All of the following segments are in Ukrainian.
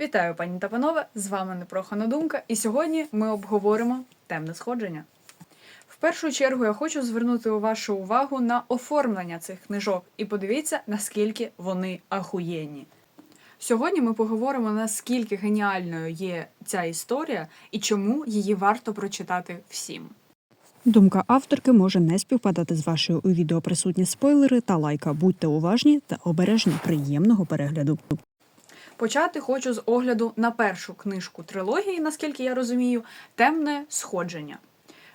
Вітаю, пані та панове! З вами Непрохана Думка, і сьогодні ми обговоримо темне сходження. В першу чергу я хочу звернути вашу увагу на оформлення цих книжок і подивіться, наскільки вони ахуєнні. Сьогодні ми поговоримо, наскільки геніальною є ця історія і чому її варто прочитати всім. Думка авторки може не співпадати з вашою у відео присутні спойлери та лайка. Будьте уважні та обережні приємного перегляду. Почати хочу з огляду на першу книжку трилогії, наскільки я розумію, темне сходження.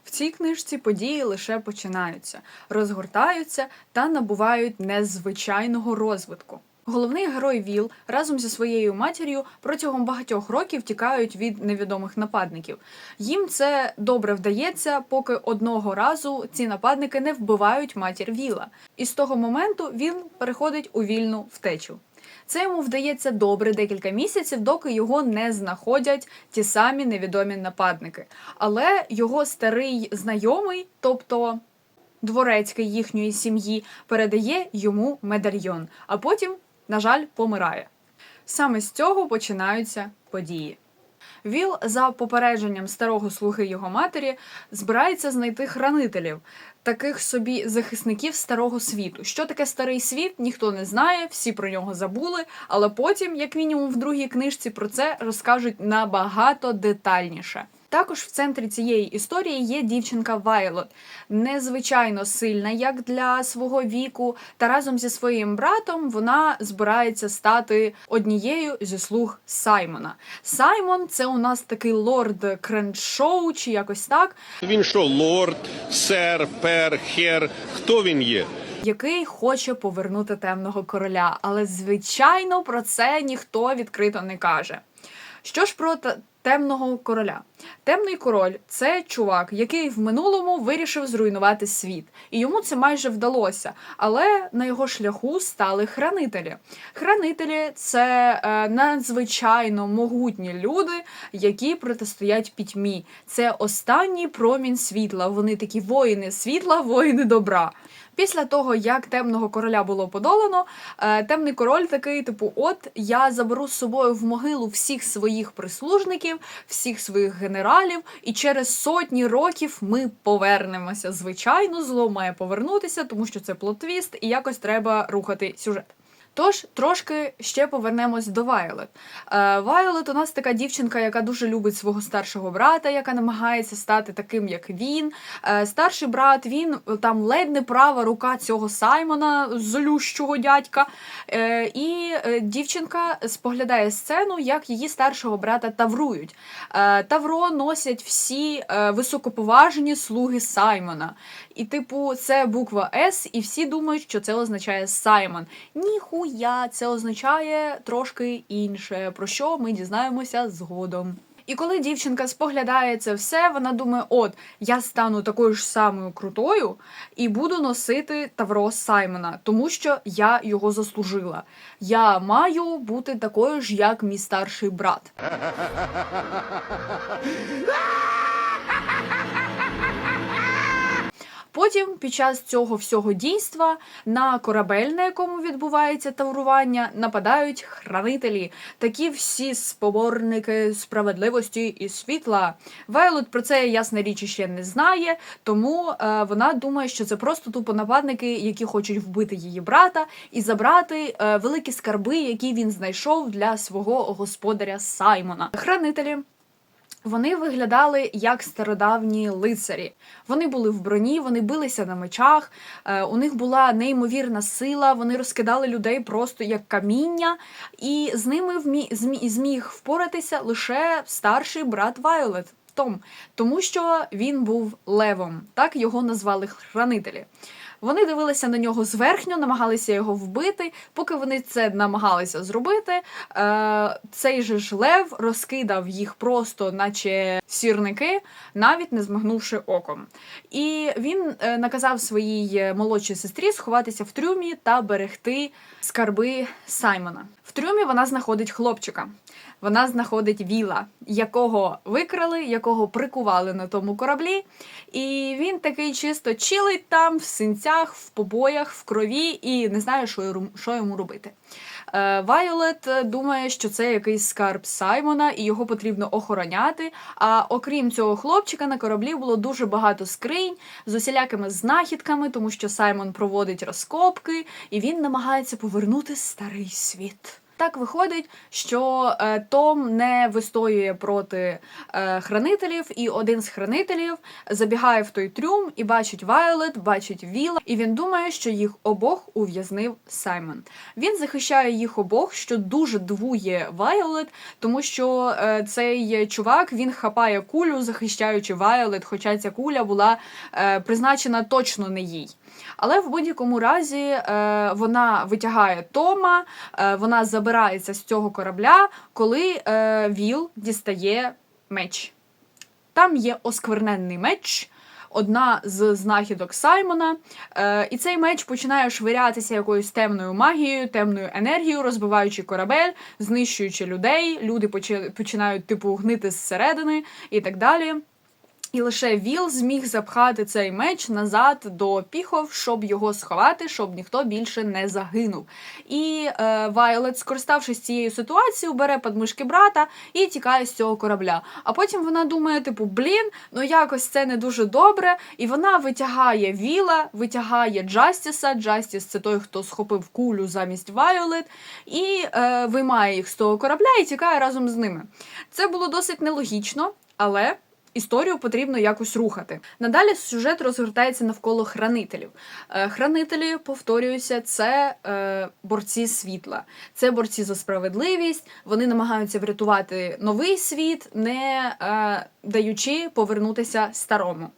В цій книжці події лише починаються, розгортаються та набувають незвичайного розвитку. Головний герой Віл разом зі своєю матір'ю протягом багатьох років тікають від невідомих нападників. Їм це добре вдається, поки одного разу ці нападники не вбивають матір Віла. І з того моменту він переходить у вільну втечу. Це йому вдається добре декілька місяців, доки його не знаходять ті самі невідомі нападники. Але його старий знайомий, тобто дворецький їхньої сім'ї, передає йому медальйон, а потім, на жаль, помирає. Саме з цього починаються події. Віл, за попередженням старого слуги його матері, збирається знайти хранителів, таких собі захисників старого світу. Що таке старий світ, ніхто не знає, всі про нього забули, але потім, як мінімум, в другій книжці про це розкажуть набагато детальніше. Також в центрі цієї історії є дівчинка Вайлот, незвичайно сильна, як для свого віку, та разом зі своїм братом вона збирається стати однією зі слуг Саймона. Саймон це у нас такий лорд Креншоу, чи якось так, Він що, лорд, сер, пер, хер? Хто він є? який хоче повернути темного короля. Але звичайно про це ніхто відкрито не каже. Що ж про темного короля? Темний король це чувак, який в минулому вирішив зруйнувати світ, і йому це майже вдалося. Але на його шляху стали хранителі. Хранителі це е, надзвичайно могутні люди, які протистоять пітьмі. Це останній промінь світла. Вони такі воїни світла, воїни добра. Після того, як темного короля було подолано, е, темний король такий, типу, от я заберу з собою в могилу всіх своїх прислужників, всіх своїх генералів, і через сотні років ми повернемося. Звичайно, зло має повернутися, тому що це плот-твіст, і якось треба рухати сюжет. Тож трошки ще повернемось до Вайолет. Е, Вайолет у нас така дівчинка, яка дуже любить свого старшого брата, яка намагається стати таким, як він. Е, Старший брат, він е, там ледь не права рука цього Саймона, злющого дядька. І дівчинка споглядає сцену, як її старшого брата таврують. Тавро носять всі високоповажні слуги Саймона. І, типу, це буква С, і всі думають, що це означає Саймон. Ніхуя, це означає трошки інше, про що ми дізнаємося згодом. І коли дівчинка споглядає це все, вона думає: от я стану такою ж самою крутою і буду носити Тавро Саймона, тому що я його заслужила. Я маю бути такою ж, як мій старший брат. Потім, під час цього всього дійства, на корабель, на якому відбувається таврування, нападають хранителі, такі всі споборники справедливості і світла. Вайлот про це ясна річ ще не знає, тому е, вона думає, що це просто тупо нападники, які хочуть вбити її брата і забрати е, великі скарби, які він знайшов для свого господаря Саймона. Хранителі. Вони виглядали як стародавні лицарі. Вони були в броні, вони билися на мечах, е, у них була неймовірна сила, вони розкидали людей просто як каміння, і з ними вмі... змі- зміг впоратися лише старший брат Вайолет. Том, тому що він був левом, так його назвали хранителі. Вони дивилися на нього зверхньо, намагалися його вбити. Поки вони це намагалися зробити, е, цей же ж лев розкидав їх просто, наче сірники, навіть не змигнувши оком. І він е, наказав своїй е, молодшій сестрі сховатися в трюмі та берегти скарби Саймона. В трюмі вона знаходить хлопчика. Вона знаходить Віла, якого викрали, якого прикували на тому кораблі. І він такий чисто чилить там в синцях, в побоях, в крові і не знає, що, йому- робити. Е, Вайолет думає, що це якийсь скарб Саймона, і його потрібно охороняти. А окрім цього хлопчика, на кораблі було дуже багато скринь з усілякими знахідками, тому що Саймон проводить розкопки, і він намагається повернути старий світ. Так виходить, що е, Том не вистоює проти е, хранителів, і один з хранителів забігає в той трюм і бачить Вайолет, бачить Віла, і він думає, що їх обох ув'язнив Саймон. Він захищає їх обох, що дуже дивує Вайолет, тому що е, цей чувак він хапає кулю, захищаючи Вайолет, хоча ця куля була призначена точно не їй. Але в будь-якому разі е, вона витягає Тома, е, вона забирається з цього корабля, коли е, Віл дістає меч. Там є оскверненний меч. Одна з знахідок Саймона, е, і цей меч починає швирятися якоюсь темною магією, темною енергією, розбиваючи корабель, знищуючи людей. Люди почи- починають типу гнити зсередини і так далі. І лише Віл зміг запхати цей меч назад до піхов, щоб його сховати, щоб ніхто більше не загинув. І е, Вайолет, скориставшись цією ситуацією, бере подмишки брата і тікає з цього корабля. А потім вона думає, типу, блін, ну якось це не дуже добре. І вона витягає Віла, витягає Джастіса. Джастіс це той, хто схопив кулю замість Вайолет, і е, виймає їх з того корабля і тікає разом з ними. Це було досить нелогічно, але історію потрібно якось рухати. Надалі сюжет розгортається навколо хранителів. Е, Хранителі, повторююся, це е, борці світла, це борці за справедливість. Вони намагаються врятувати новий світ, не е, даючи повернутися старому.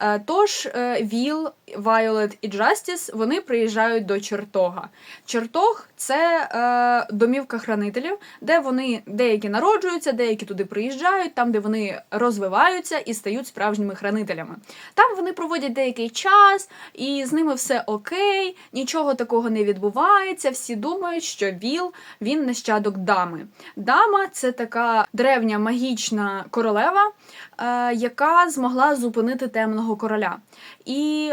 Е, Тож е, Віл, Вайолет і Джастіс вони приїжджають до чертога. Чертог це е, домівка хранителів, де вони деякі народжуються, деякі туди приїжджають, там, де вони розвиваються і стають справжніми хранителями. Там вони проводять деякий час, і з ними все окей, нічого такого не відбувається. Всі думають, що Віл він нащадок дами. Дама це така древня магічна королева, яка змогла зупинити темного короля. І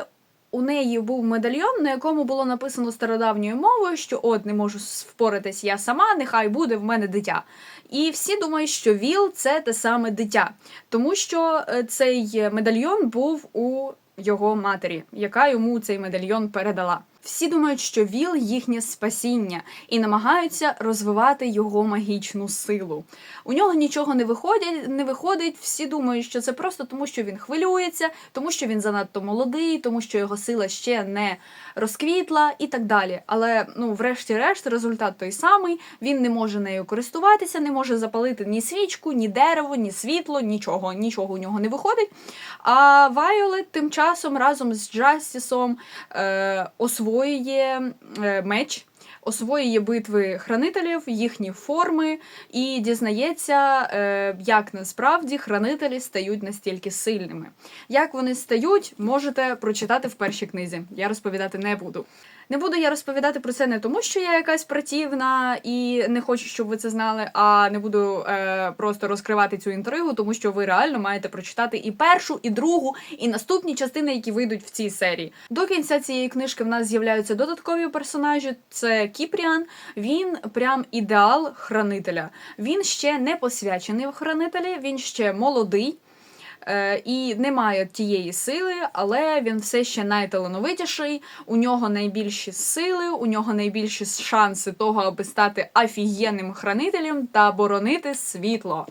у неї був медальйон, на якому було написано стародавньою мовою, що от не можу впоратись я сама, нехай буде в мене дитя. І всі думають, що Віл це те саме дитя, тому що е, цей медальйон був у його матері, яка йому цей медальйон передала. Всі думають, що Віл їхнє спасіння і намагаються розвивати його магічну силу. У нього нічого не виходить, не виходить. Всі думають, що це просто тому, що він хвилюється, тому що він занадто молодий, тому що його сила ще не розквітла і так далі. Але ну, врешті-решт, результат той самий. Він не може нею користуватися, не може запалити ні свічку, ні дерево, ні світло, нічого, нічого у нього не виходить. А Вайолет тим часом разом з Джастісом е, освоює е, меч. Освоює битви хранителів, їхні форми, і дізнається, е, як насправді хранителі стають настільки сильними. Як вони стають, можете прочитати в першій книзі. Я розповідати не буду. Не буду я розповідати про це не тому, що я якась противна і не хочу, щоб ви це знали, а не буду е, просто розкривати цю інтригу, тому що ви реально маєте прочитати і першу, і другу, і наступні частини, які вийдуть в цій серії. До кінця цієї книжки в нас з'являються додаткові персонажі. Це Кіпріан. Він прям ідеал хранителя. Він ще не посвячений в хранителі, він ще молодий. Е, і не має тієї сили, але він все ще найталановитіший. У нього найбільші сили, у нього найбільші шанси того, аби стати офігенним хранителем та боронити світло.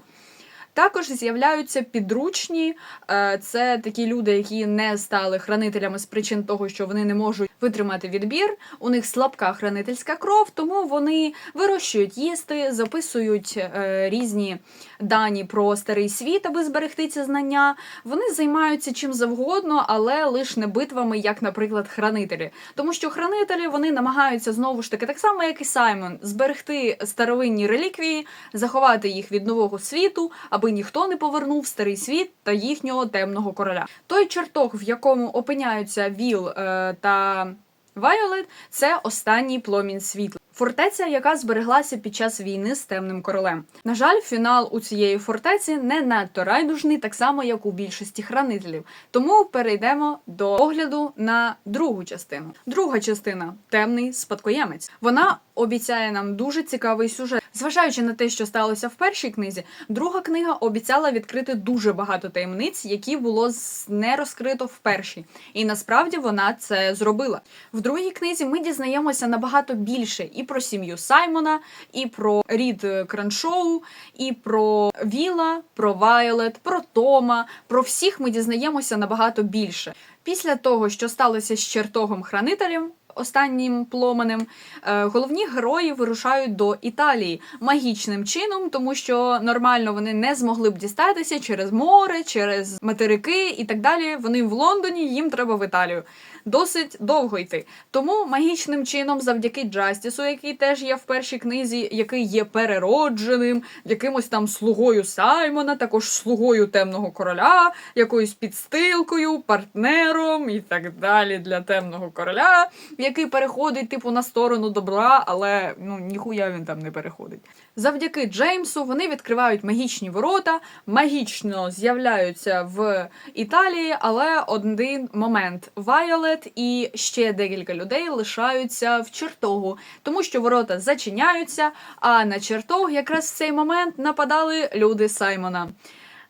Також з'являються підручні. е, Це такі люди, які не стали хранителями з причин того, що вони не можуть витримати відбір. У них слабка хранительська кров, тому вони вирощують їсти, записують е, різні дані про старий світ, аби зберегти ці знання. Вони займаються чим завгодно, але лише не битвами, як, наприклад, хранителі. Тому що хранителі вони намагаються знову ж таки, так само як і Саймон, зберегти старовинні реліквії, заховати їх від нового світу, аби ніхто не повернув старий світ та їхнього темного короля. Той чертог, в якому опиняються Віл е, та Вайолет, це останній пломінь світла. Фортеця, яка збереглася під час війни з темним королем. На жаль, фінал у цієї фортеці не надто райдужний, так само як у більшості хранителів. Тому перейдемо до огляду на другу частину. Друга частина темний спадкоємець. Вона обіцяє нам дуже цікавий сюжет. Зважаючи на те, що сталося в першій книзі, друга книга обіцяла відкрити дуже багато таємниць, які було не розкрито в першій. І насправді вона це зробила. В другій книзі ми дізнаємося набагато більше і про сім'ю Саймона, і про рід е, Краншоу, і про Віла, про Вайолет, про Тома. Про всіх ми дізнаємося набагато більше. Після того, що сталося з чертогом хранителем. Останнім пломенем е, головні герої вирушають до Італії магічним чином, тому що нормально вони не змогли б дістатися через море, через материки і так далі. Вони в Лондоні, їм треба в Італію. Досить довго йти. Тому магічним чином, завдяки Джастісу, який теж є в першій книзі, який є переродженим, якимось там слугою Саймона, також слугою темного короля, якоюсь підстилкою, партнером і так далі для темного короля, який переходить типу на сторону добра, але ну ніхуя він там не переходить. Завдяки Джеймсу вони відкривають магічні ворота, магічно з'являються в Італії, але один момент Вайолет і ще декілька людей лишаються в чертогу, тому що ворота зачиняються. А на чертог якраз в цей момент нападали люди Саймона.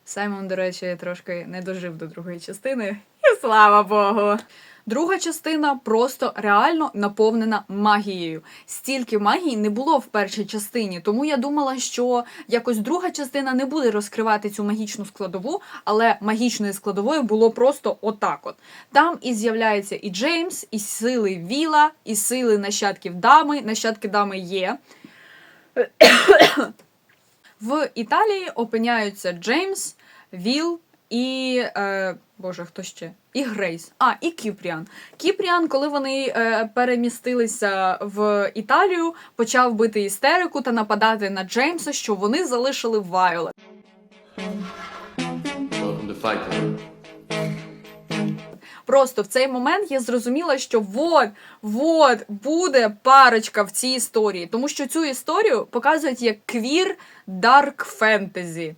Саймон, до речі, трошки не дожив до другої частини, і слава Богу. Друга частина просто реально наповнена магією. Стільки магії не було в першій частині, тому я думала, що якось друга частина не буде розкривати цю магічну складову, але магічної складової було просто отак. От там і з'являється і Джеймс, і сили Віла, і сили нащадків дами. Нащадки дами є. В Італії опиняються Джеймс, Віл і. Е, Боже, хто ще? І Грейс. А, і Кіпріан. Кіпріан, коли вони е, перемістилися в Італію, почав бити істерику та нападати на Джеймса, що вони залишили Вайолет. Просто в цей момент я зрозуміла, що вот, вот буде парочка в цій історії, тому що цю історію показують як квір дарк фентезі.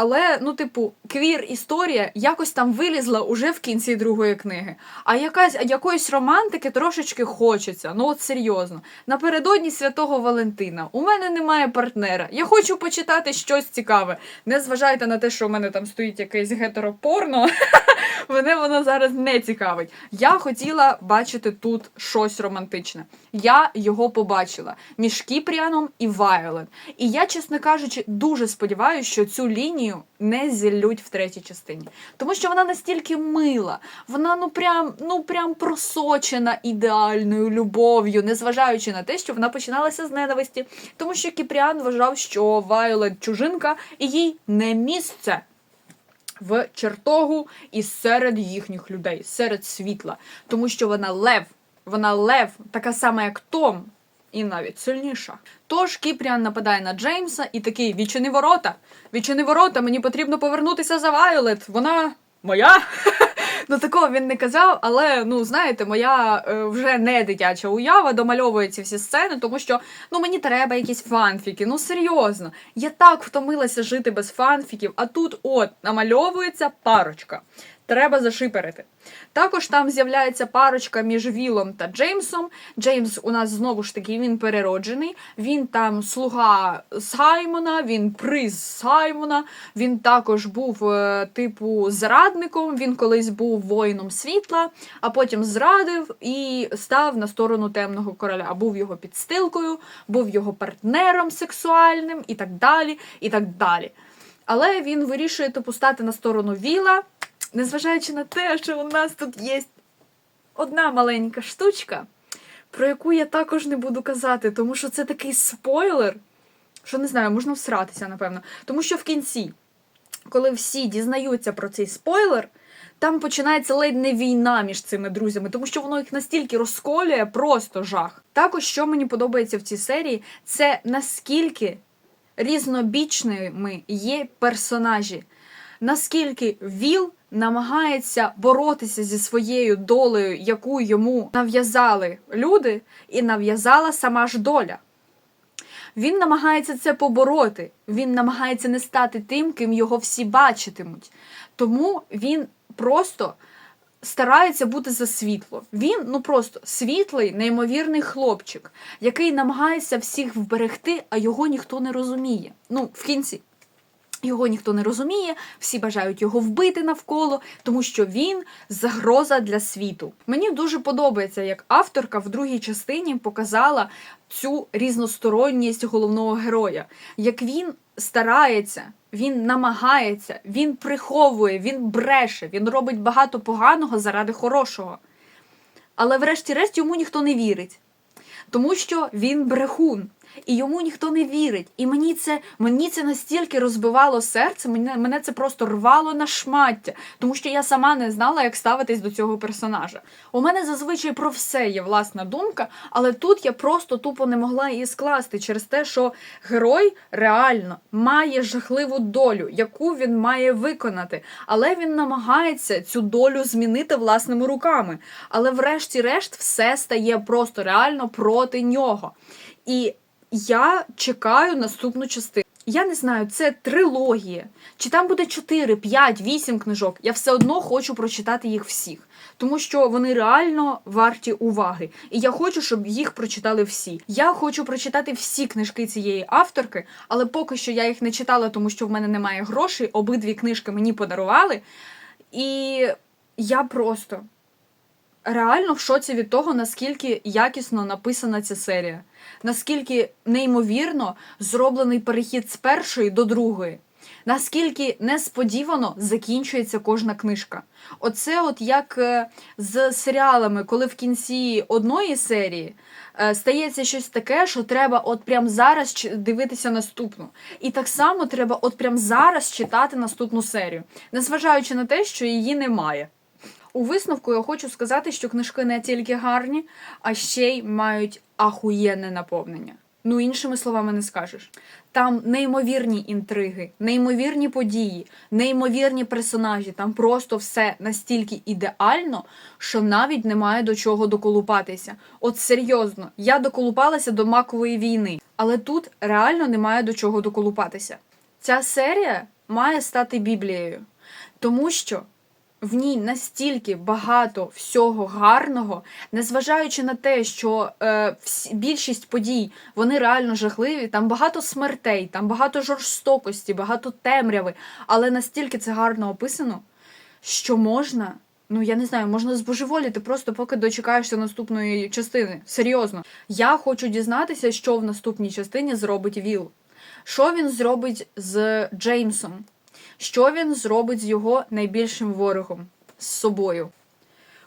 Але, ну, типу, квір історія якось там вилізла уже в кінці другої книги. А якась якоїсь романтики трошечки хочеться. Ну от серйозно. Напередодні святого Валентина. У мене немає партнера. Я хочу почитати щось цікаве. Не зважайте на те, що у мене там стоїть якесь гетеропорно. Мене воно зараз не цікавить. Я хотіла бачити тут щось романтичне. Я його побачила між Кіпріаном і Вайолет. І я, чесно кажучи, дуже сподіваюся, що цю лінію не зіллють в третій частині. Тому що вона настільки мила, вона ну прям, ну прям просочена ідеальною любов'ю, незважаючи на те, що вона починалася з ненависті. Тому що Кіпріан вважав, що Вайолет чужинка і їй не місце в чертогу і серед їхніх людей, серед світла. Тому що вона лев, вона лев, така сама, як Том, і навіть сильніша. Тож Кіпріан нападає на Джеймса і такий: відчини ворота, відчини ворота, мені потрібно повернутися за Вайолет. Вона моя. Ну такого він не казав, але ну знаєте, моя е, вже не дитяча уява домальовує ці всі сцени, тому що ну мені треба якісь фанфіки. Ну серйозно, я так втомилася жити без фанфіків, а тут от намальовується парочка. Треба зашиперити. Також там з'являється парочка між Вілом та Джеймсом. Джеймс у нас знову ж таки він перероджений. Він там слуга Саймона, він приз Саймона. Він також був е, типу зрадником. Він колись був воїном світла, а потім зрадив і став на сторону темного короля. Був його підстилкою, був його партнером сексуальним і так далі. і так далі. Але він вирішує типу стати на сторону Віла, незважаючи на те, що у нас тут є одна маленька штучка, про яку я також не буду казати, тому що це такий спойлер, що не знаю, можна всратися, напевно. Тому що в кінці, коли всі дізнаються про цей спойлер, там починається ледь не війна між цими друзями, тому що воно їх настільки розколює, просто жах. Також, що мені подобається в цій серії, це наскільки різнобічними є персонажі. Наскільки Віл намагається боротися зі своєю долею, яку йому нав'язали люди, і нав'язала сама ж доля. Він намагається це побороти. Він намагається не стати тим, ким його всі бачитимуть. Тому він просто старається бути за світло. Він ну просто світлий, неймовірний хлопчик, який намагається всіх вберегти, а його ніхто не розуміє. Ну, в кінці. Його ніхто не розуміє, всі бажають його вбити навколо, тому що він загроза для світу. Мені дуже подобається, як авторка в другій частині показала цю різносторонність головного героя, як він старається, він намагається, він приховує, він бреше, він робить багато поганого заради хорошого. Але врешті-решт йому ніхто не вірить. Тому що він брехун, і йому ніхто не вірить. І мені це, мені це настільки розбивало серце, мене, мене це просто рвало на шмаття, тому що я сама не знала, як ставитись до цього персонажа. У мене зазвичай про все є власна думка, але тут я просто тупо не могла її скласти через те, що герой реально має жахливу долю, яку він має виконати, але він намагається цю долю змінити власними руками. Але врешті-решт все стає просто реально проти нього. І я чекаю наступну частину. Я не знаю, це трилогія, чи там буде 4, 5, 8 книжок. Я все одно хочу прочитати їх всіх, тому що вони реально варті уваги. І я хочу, щоб їх прочитали всі. Я хочу прочитати всі книжки цієї авторки, але поки що я їх не читала, тому що в мене немає грошей. Обидві книжки мені подарували. І я просто реально в шоці від того, наскільки якісно написана ця серія, наскільки неймовірно зроблений перехід з першої до другої. Наскільки несподівано закінчується кожна книжка. Оце, от як е, з серіалами, коли в кінці одної серії е, стається щось таке, що треба от прям зараз дивитися наступну. І так само треба от прям зараз читати наступну серію, незважаючи на те, що її немає. У висновку я хочу сказати, що книжки не тільки гарні, а ще й мають ахуєнне наповнення. Ну, іншими словами не скажеш. Там неймовірні інтриги, неймовірні події, неймовірні персонажі. Там просто все настільки ідеально, що навіть немає до чого доколупатися. От серйозно, я доколупалася до макової війни, але тут реально немає до чого доколупатися. Ця серія має стати Біблією, тому що в ній настільки багато всього гарного, незважаючи на те, що е, більшість подій вони реально жахливі, там багато смертей, там багато жорстокості, багато темряви, але настільки це гарно описано, що можна. Ну, я не знаю, можна збожеволіти просто поки дочекаєшся наступної частини. Серйозно. Я хочу дізнатися, що в наступній частині зробить Віл. Що він зробить з Джеймсом? Що він зробить з його найбільшим ворогом з собою?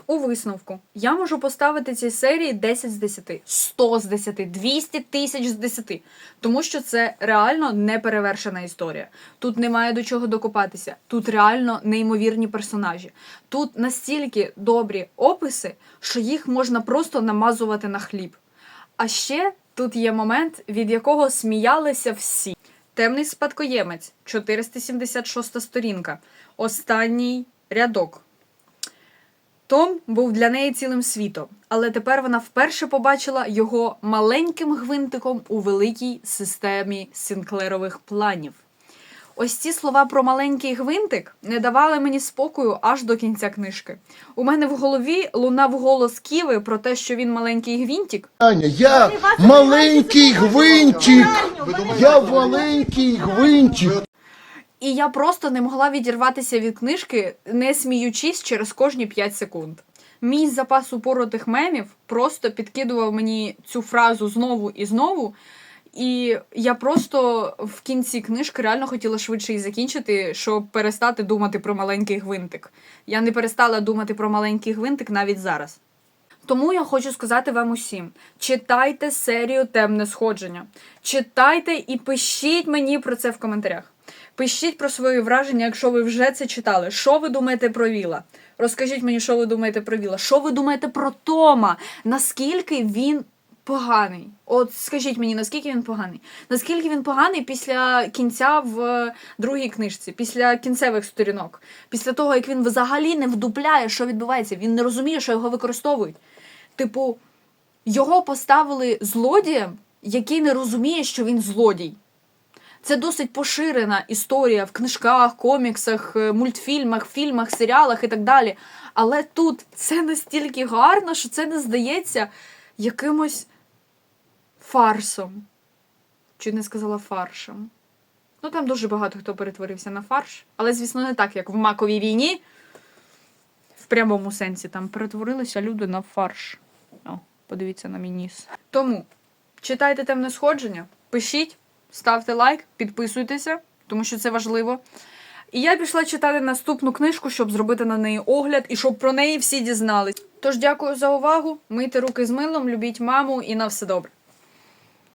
У висновку я можу поставити цій серії 10 з 10, 100 з 10, 200 тисяч з 10, тому що це реально неперевершена історія. Тут немає до чого докопатися. Тут реально неймовірні персонажі. Тут настільки добрі описи, що їх можна просто намазувати на хліб. А ще тут є момент, від якого сміялися всі. Темний спадкоємець, 476 сторінка. Останній рядок. Том був для неї цілим світом, але тепер вона вперше побачила його маленьким гвинтиком у великій системі сінклерових планів. Ось ці слова про маленький гвинтик не давали мені спокою аж до кінця книжки. У мене в голові лунав голос Ківи про те, що він маленький гвинтик, Аня, я маленький гвинтик. Я маленький гвинтик. І я просто не могла відірватися від книжки, не сміючись через кожні 5 секунд. Мій запас упоротих мемів просто підкидував мені цю фразу знову і знову. І я просто в кінці книжки реально хотіла швидше її закінчити, щоб перестати думати про маленький гвинтик. Я не перестала думати про маленький гвинтик навіть зараз. Тому я хочу сказати вам усім: читайте серію Темне сходження. Читайте і пишіть мені про це в коментарях. Пишіть про свої враження, якщо ви вже це читали. Що ви думаєте про Віла? Розкажіть мені, що ви думаєте про Віла. Що ви думаєте про Тома? Наскільки він поганий. От скажіть мені, наскільки він поганий? Наскільки він поганий після кінця в другій книжці, після кінцевих сторінок, після того, як він взагалі не вдупляє, що відбувається, він не розуміє, що його використовують. Типу, його поставили злодієм, який не розуміє, що він злодій. Це досить поширена історія в книжках, коміксах, е, мультфільмах, фільмах, серіалах і так далі. Але тут це настільки гарно, що це не здається якимось фарсом. Чи не сказала фаршем? Ну там дуже багато хто перетворився на фарш, але, звісно, не так, як в маковій війні. В прямому сенсі там перетворилися люди на фарш. О, подивіться на мій ніс. Тому читайте темне сходження, пишіть, ставте лайк, підписуйтеся, тому що це важливо. І я пішла читати наступну книжку, щоб зробити на неї огляд і щоб про неї всі дізнались. Тож дякую за увагу. Мийте руки з милом, любіть маму і на все добре.